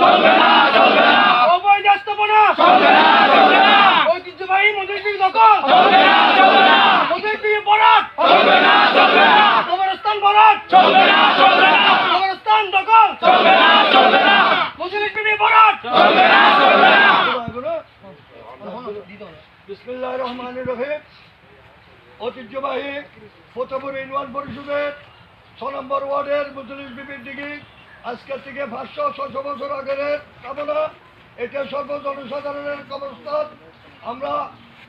চলবে না চলবে না। অবৈধ স্থাপনা চলবে না চলবে না। ঐতিহ্যবাহী মন্দিরটির দখল। চলবে না চলবে না। মন্দিরটির বরাত। চলবে না চলবে না। কবরস্থান বরাত। চলবে না চলবে না। কবরস্থান দখল। চলবে না চলবে না। মন্দিরটির বরাত। চলবে না চলবে না। বিসমিল্লাহ রহমান রহিম। ঐতিহ্যবাহী ফতেপুর ইউনিয়ন পরিষদের ছ নম্বর ওয়ার্ডের মুসলিম বিপির দিকে আজকের থেকে পাঁচশো ছশো বছর আগের কামনা, এটা সর্বজনসাধারণের কবরস্থান। আমরা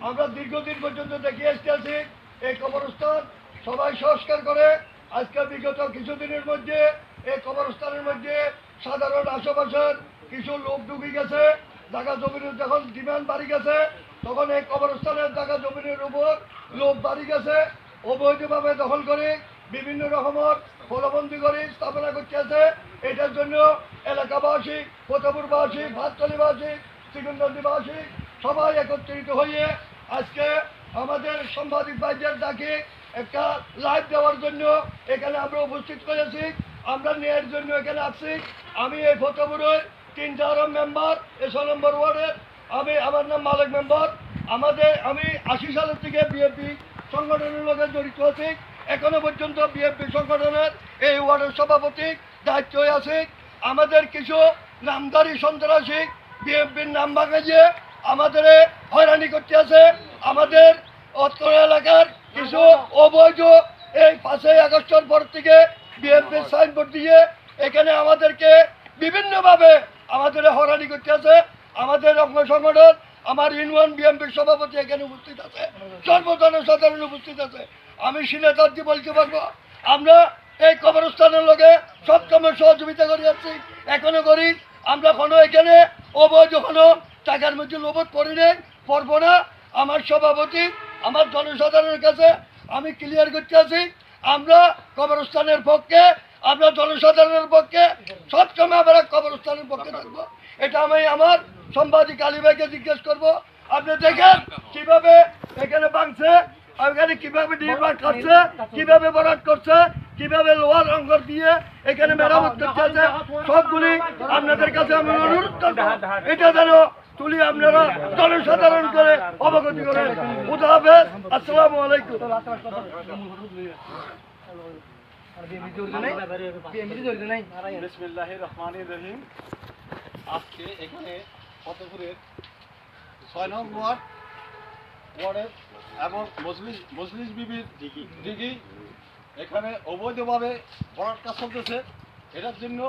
আমরা দীর্ঘদিন পর্যন্ত দেখিয়ে এসেছি এই কবরস্থান। সবাই সংস্কার করে, আজকে বিগত কিছুদিনের মধ্যে এই কবরস্থানের মধ্যে সাধারণ আশেপাশের কিছু লোক ঢুকে গেছে। জায়গা জমিনের যখন ডিমান্ড বাড়ি গেছে, তখন এই কবরস্থানের জায়গা জমিনের উপর লোক বাড়ি গেছে। অবৈধভাবে দখল করে বিভিন্ন রকমের ফলবন্দি করে স্থাপনা করতেছে এটার জন্য এলাকাবাসী, ফতেপুরবাসী, ভাততলিবাসী শ্রীগঞ্জবাসী সবাই একত্রিত হয়ে আজকে আমাদের সাংবাদিক ভাইদের ডাকে একটা লাইভ দেওয়ার জন্য এখানে আমরা উপস্থিত করেছি। আমরা নেয়ের জন্য এখানে আসছি। আমি এই ফতেপুরের তিন চার মেম্বার এসো নম্বর ওয়ার্ডের। আমি, আমার নাম মালিক মেম্বার আমাদের, আমি আশি সালের থেকে বিএনপি সংগঠনের লোকের জড়িত আছি। এখনও পর্যন্ত বিএনপি সংগঠনের এই ওয়ার্ডের সভাপতি দায়িত্ব আছে। আমাদের কিছু নামদারি সন্ত্রাসী বিএনপির নাম ভাঙিয়ে আমাদের হয়রানি করতে আছে। আমাদের অত্র এলাকার কিছু অবৈধ এই পাঁচই আগস্টের পর থেকে বিএনপির সাইনবোর্ড দিয়ে এখানে আমাদেরকে বিভিন্নভাবে আমাদের হয়রানি করতে আছে। আমাদের অঙ্গ সংগঠন, আমার ইউনিয়ন বিএনপির সভাপতি এখানে উপস্থিত আছে। সর্বজন সাধারণ উপস্থিত আছে। আমি সিনেতার্জি বলতে পারব। আমরা এই কবরস্থানের লোকে সবসময় সহযোগিতা করে যাচ্ছি। এখনও করি আমরা কোনো এখানে, অবৈধ কোনো টাকার মধ্যে লোভত করি নেই, করব না। আমার সভাপতি, আমার জনসাধারণের কাছে আমি ক্লিয়ার করতে আছি, আমরা কবরস্থানের পক্ষে, আমরা জনসাধারণের পক্ষে সবসময় আমরা কবরস্থানের পক্ষে থাকব। এটা আমি আমার সাংবাদিক আলী ভাইকে জিজ্ঞেস করব। আপনি দেখেন কীভাবে এখানে ভাঙছে এখানে কীভাবে নির্মাণ করছে কীভাবে বরাদ করছে কীভাবে লোহার অঙ্গর দিয়ে এখানে মেরামত করতে আছে সবগুলি আপনাদের কাছে আমি অনুরোধ করব এটা যেন তুলি আপনারা জনসাধারণ করে অবগতি করেন খুদা হাফেজ আসসালামু আলাইকুম। আজকে এখানে ফতেপুরের ছয় নম্বর ওয়ার্ডের এবং মজলিস মজলিস বিবির দিঘি এখানে অবৈধভাবে বরাট কাজ চলতেছে। এটার জন্য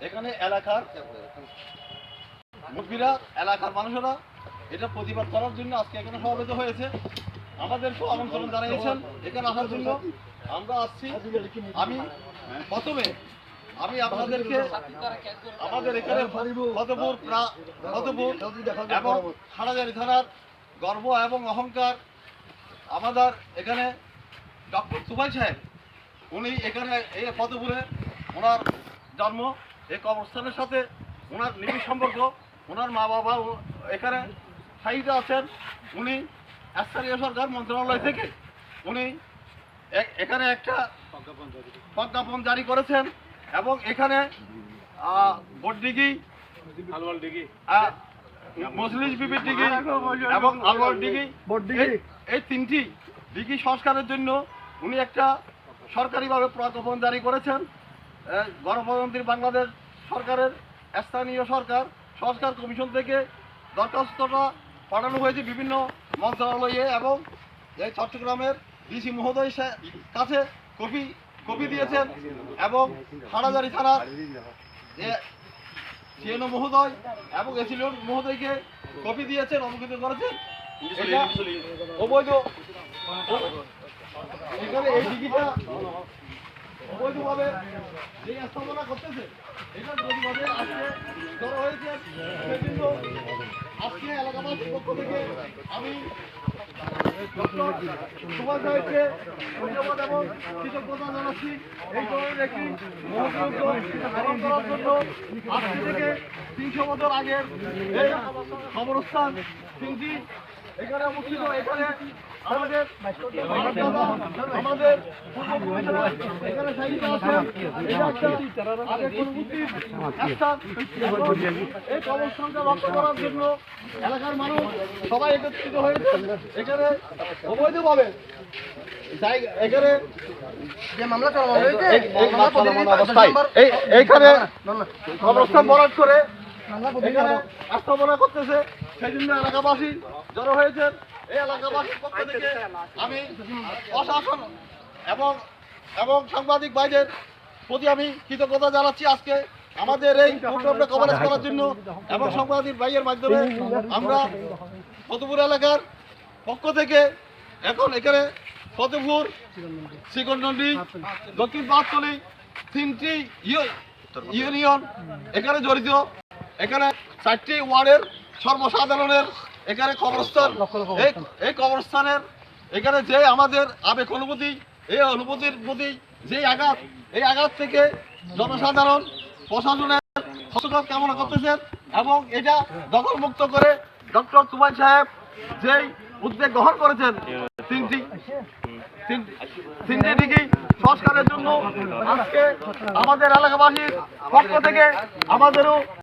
এখানে এলাকার মুরব্বীরা, এলাকার মানুষেরা এটা প্রতিবাদ করার জন্য আজকে এখানে সমবেত হয়েছে। আমাদেরকেও আমন্ত্রণ জানিয়েছেন এখানে আসার জন্য। আমরা আসছি। আমি প্রথমে আমি আপনাদেরকে আমাদের এখানে প্রা- এবং হাটাজারি থানার গর্ব এবং অহংকার আমাদের এখানে ডক্টর সুবাই সাহেব উনি এখানে এই ফতেপুরে ওনার জন্ম এই কবরস্থানের সাথে ওনার নিবিড় সম্পর্ক ওনার মা বাবা এখানে সাহিত্য আছেন উনি স্থানীয় সরকার মন্ত্রণালয় থেকে উনি এখানে একটা প্রজ্ঞাপন জারি করেছেন এবং এখানে বডডিগি আহ, মজলিস বিবির ডিগি এবং আলওয়ার ডিগি এই- এই তিনটি ডিগি সংস্কারের জন্য উনি একটা সরকারিভাবে প্রজ্ঞাপন জারি করেছেন। গণপ্রজাতন্ত্রী বাংলাদেশ সরকারের স্থানীয় সরকার সংস্কার কমিশন থেকে দরখাস্তটা পাঠানো হয়েছে বিভিন্ন মন্ত্রণালয়ে এবং এই চট্টগ্রামের ডিসি মহোদয় সা- কাছে কপি কপি দিয়েছেন এবং হাটাজারি থানার সিএনও মহোদয় এবং এসিলিও মহোদয়কে কপি দিয়েছেন, অবগত করেছেন। অবৈধ। এখানে এই ডিগিটা অবৈধভাবে যে স্থাপনা করতেছে, এটা হয়েছে। আজকে এলাকাবাসীর পক্ষ থেকে আমি সুভাষ সাহেবকে ধন্যবাদ এবং জন্য আজকে থেকে তিনশো বছর আগের এই কবরস্থান তিনটি এখানে উপস্থিত এখানে আমাদের আমাদের এখানে এলাকার মানুষ সবাই একত্রিত হয়েছে এখানে অবৈধভাবে এখানে হয়েছে কবরস্থান বরাদ করে এখানে আস্থাপনা করতেছে সেই জন্য এলাকাবাসী জড়ো হয়েছেন। এই এলাকাবাসীর পক্ষ থেকে আমি প্রশাসন এবং এবং সাংবাদিক ভাইদের প্রতি আমি কৃতজ্ঞতা জানাচ্ছি আজকে। আমাদের এই প্রোগ্রামটা কভারেজ করার জন্য এবং সাংবাদিক ভাইয়ের মাধ্যমে আমরা ফতেপুর এলাকার পক্ষ থেকে এখন এখানে ফতেপুর শ্রীকণ্ডী দক্ষিণ পাঁচতলি তিনটি ইউ- ইউনিয়ন এখানে জড়িত। এখানে চারটি ওয়ার্ডের সর্বসাধারণের এখানে কবরস্থান। এই- কবরস্থানের এখানে যে আমাদের আবেগ অনুভূতি এই অনুভূতির প্রতি যে আঘাত এই আঘাত থেকে জনসাধারণ প্রশাসনের হস্তক্ষেপ কামনা করতেছেন এবং এটা দখলমুক্ত করে ডক্টর তুমাই সাহেব যেই উদ্যোগ গ্রহণ করেছেন তিনটি তিনটি তিনটে দিকেই সংস্কারের জন্য আজকে আমাদের এলাকাবাসীর পক্ষ থেকে আমাদেরও